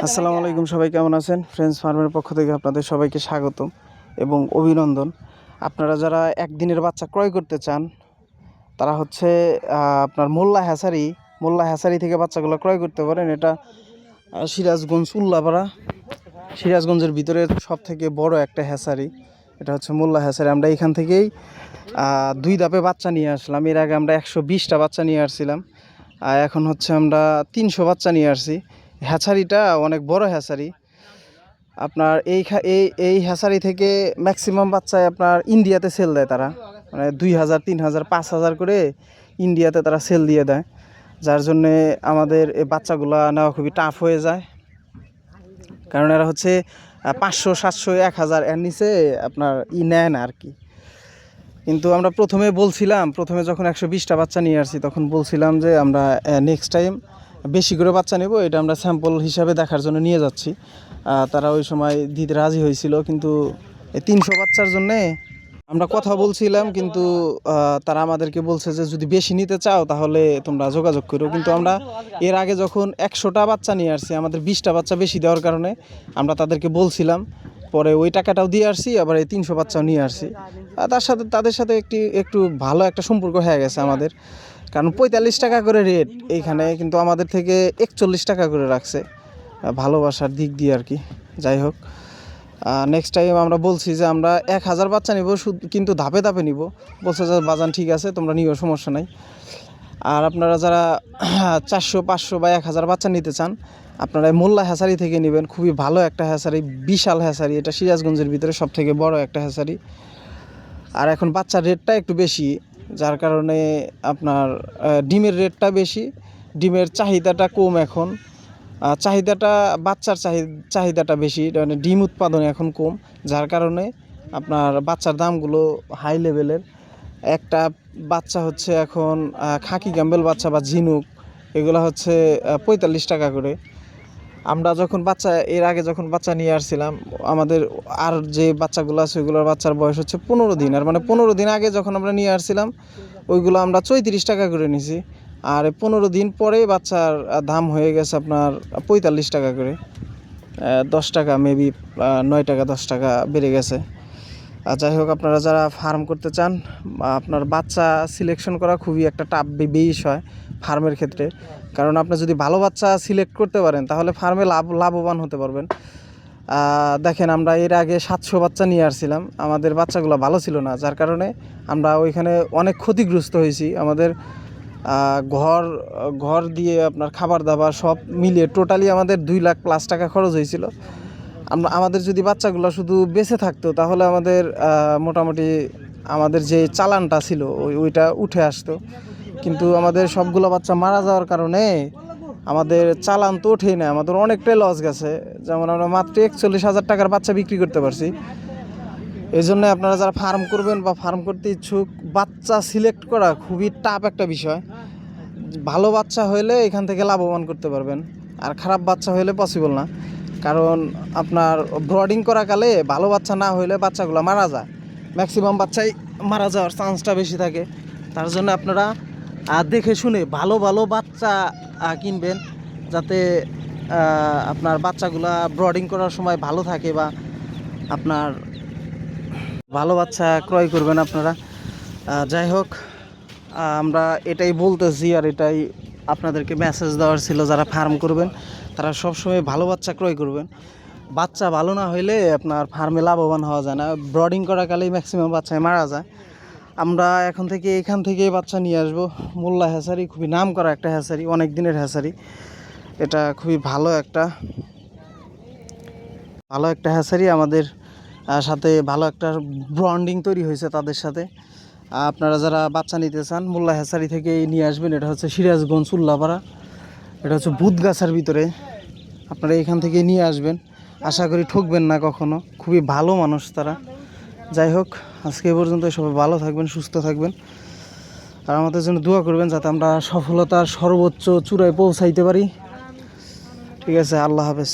আসসালামু আলাইকুম সবাই কেমন আছেন? ফ্রেন্ডস ফার্মের পক্ষ থেকে আপনাদের সবাইকে স্বাগত এবং অভিনন্দন। আপনারা যারা একদিনের বাচ্চা ক্রয় করতে চান তারা হচ্ছে আপনার মোল্লা হ্যাসারি মোল্লা হ্যাসারি থেকে বাচ্চাগুলো ক্রয় করতে পারেন। এটা সিরাজগঞ্জ উল্লাপাড়া। সিরাজগঞ্জের ভিতরে সব থেকে বড় একটা হ্যাসারি। এটা হচ্ছে মোল্লা হ্যাসারি। আমরা এখান থেকেই দুই ধাপে বাচ্চা নিয়ে আসলাম। এর আগে আমরা একশো বিশটা বাচ্চা নিয়ে আসছিলাম। আর এখন হচ্ছে আমরা তিনশো বাচ্চা নিয়ে আসছি। হ্যাচারিটা অনেক বড় হ্যাচারি। আপনার এই এই এই হ্যাচারি থেকে ম্যাক্সিমাম বাচ্চায় আপনার ইন্ডিয়াতে সেল দেয় তারা। মানে দুই হাজার, তিন হাজার, পাঁচ হাজার করে ইন্ডিয়াতে তারা সেল দিয়ে দেয়। যার জন্যে আমাদের এই বাচ্চাগুলা নেওয়া খুবই টাফ হয়ে যায়। কারণ এরা হচ্ছে পাঁচশো, সাতশো, এক হাজার এর নিচে আপনার ই নেয় না আর কি কিন্তু আমরা প্রথমে বলছিলাম, প্রথমে যখন একশো বিশটা বাচ্চা নিয়ে আসছি, তখন বলছিলাম যে আমরা নেক্সট টাইম বেশি করে বাচ্চা নেব, এটা আমরা স্যাম্পল হিসাবে দেখার জন্য নিয়ে যাচ্ছি। তারা ওই সময় দিতে রাজি হয়েছিল, কিন্তু এই তিনশো বাচ্চার জন্যে আমরা কথা বলছিলাম, কিন্তু তারা আমাদেরকে বলছে যে যদি বেশি নিতে চাও তাহলে তোমরা যোগাযোগ করো। কিন্তু আমরা এর আগে যখন একশোটা বাচ্চা নিয়ে আসছি, আমাদের বিশটা বাচ্চা বেশি দেওয়ার কারণে আমরা তাদেরকে বলছিলাম, পরে ওই টাকাটাও দিয়ে আসছি, আবার এই তিনশো বাচ্চাও নিয়ে আসছি। তার সাথে, তাদের সাথে একটি, একটু ভালো একটা সম্পর্ক হয়ে গেছে আমাদের। কারণ পঁয়তাল্লিশ টাকা করে রেট এইখানে কিন্তু আমাদের থেকে একচল্লিশ টাকা করে রাখছে। ভালোবাসার দিক দিয়ে আর কি। যাই হোক। নেক্সট টাইম আমরা বলছি যে আমরা এক হাজার বাচ্চা নিব কিন্তু ধাপে ধাপে নিব। বলছে যে, বাজান, ঠিক আছে, তোমরা নিও, সমস্যা নাই। আর আপনারা যারা চারশো, পাঁচশো বা এক হাজার বাচ্চা নিতে চান, আপনারা মোল্লা হ্যাসারি থেকে নেবেন। খুবই ভালো একটা হ্যাসারি বিশাল হ্যাসারি এটা সিরাজগঞ্জের ভিতরে সব থেকে বড় একটা হ্যাসারি আর এখন বাচ্চার রেটটা একটু বেশি। যার কারণে আপনার ডিমের রেটটা বেশি, ডিমের চাহিদাটা কম এখন। চাহিদাটা, বাচ্চার চাহি- চাহিদাটা বেশি মানে ডিম উৎপাদন এখন কম, যার কারণে আপনার বাচ্চার দামগুলো হাই লেভেলের একটা বাচ্চা হচ্ছে এখন খাকি গ্যাম্বেল বাচ্চা বা ঝিনুক, এগুলো হচ্ছে পঁয়তাল্লিশ টাকা করে। আমরা যখন বাচ্চা, এর আগে যখন বাচ্চা নিয়ে আসছিলাম, আমাদের আর যে বাচ্চাগুলো আছে, ওইগুলোর বাচ্চার বয়স হচ্ছে পনেরো দিন। আর মানে পনেরো দিন আগে যখন আমরা নিয়ে আসছিলাম, ওইগুলো আমরা চৌত্রিশ টাকা করে নিছি। আর পনেরো দিন পরে বাচ্চার দাম হয়ে গেছে আপনার পঁয়তাল্লিশ টাকা করে। দশ টাকা মেবি নয় টাকা, দশ টাকা বেড়ে গেছে। যাই হোক, আপনারা যারা ফার্ম করতে চান আপনার বাচ্চা সিলেকশন করা খুবই একটা টাফ বিষয় ফার্মের ক্ষেত্রে। কারণ আপনি যদি ভালো বাচ্চা সিলেক্ট করতে পারেন, তাহলে ফার্মে লাভ, লাভবান হতে পারবেন। দেখেন, আমরা এর আগে সাতশো বাচ্চা নিয়ে আসছিলাম। আমাদের বাচ্চাগুলো ভালো ছিল না, যার কারণে আমরা ওইখানে অনেক ক্ষতিগ্রস্ত হয়েছি। আমাদের ঘর ঘর দিয়ে আপনার খাবার দাবার সব মিলিয়ে টোটালি আমাদের দুই লাখ প্লাস টাকা খরচ হয়েছিল। আমরা আমাদের যদি বাচ্চাগুলো শুধু বেঁচে থাকতো, তাহলে আমাদের মোটামুটি আমাদের যে চালানটা ছিল, ওই ওইটা উঠে আসতো। কিন্তু আমাদের সবগুলো বাচ্চা মারা যাওয়ার কারণে আমাদের চালান তো ওঠেই না, আমাদের অনেকটাই লস গেছে। যেমন আমরা মাত্র একচল্লিশ হাজার টাকার বাচ্চা বিক্রি করতে পারছি। এই জন্য আপনারা যারা ফার্ম করবেন বা ফার্ম করতে ইচ্ছুক, বাচ্চা সিলেক্ট করা খুবই টাফ একটা বিষয়। ভালো বাচ্চা হলে এখান থেকে লাভবান করতে পারবেন, আর খারাপ বাচ্চা হলে পসিবল না। কারণ আপনার ব্রডিং করাকালে ভালো বাচ্চা না হলে বাচ্চাগুলো মারা যায়। ম্যাক্সিমাম বাচ্চাই মারা যাওয়ার চান্সটা বেশি থাকে। তার জন্য আপনারা দেখে শুনে ভালো ভালো বাচ্চা কিনবেন যাতে আপনার বাচ্চাগুলা ব্রডিং করার সময় ভালো থাকে বা আপনার ভালো বাচ্চা ক্রয় করবেন আপনারা। যাই হোক আমরা এটাই বলতেছি আর এটাই আপনাদেরকে মেসেজ দেওয়ার ছিল, যারা ফার্ম করবেন, তারা সবসময় ভালো বাচ্চা ক্রয় করবেন। বাচ্চা ভালো না হইলে আপনার ফার্মে লাভবান হওয়া যায় না। ব্রডিং করাকালেই ম্যাক্সিমাম বাচ্চায় মারা যায়। আমরা এখন থেকে এখান থেকে বাচ্চা নিয়ে আসব। মোল্লা হ্যাসারি খুবই নাম করা একটা হ্যাসারি অনেক দিনের হ্যাসারি এটা খুবই ভালো একটা ভালো একটা হ্যাসারি আমাদের সাথে ভালো একটা ব্রন্ডিং তৈরি হয়েছে তাদের সাথে। আপনারা যারা বাচ্চা নিতে চান, মোল্লা হেসারি থেকে নিয়ে আসবেন। এটা হচ্ছে সিরাজগঞ্জ উল্লাপাড়া। এটা হচ্ছে বুধগাছার ভিতরে। আপনারা এখান থেকে নিয়ে আসবেন। আশা করি ঠকবেন না কখনো। খুবই ভালো মানুষ তারা। যাই হোক, আজকে পর্যন্ত সবাই ভালো থাকবেন, সুস্থ থাকবেন। আর আমাদের জন্য দোয়া করবেন যাতে আমরা সফলতার সর্বোচ্চ চূড়ায় পৌঁছাইতে পারি। ঠিক আছে, আল্লাহ হাফেজ।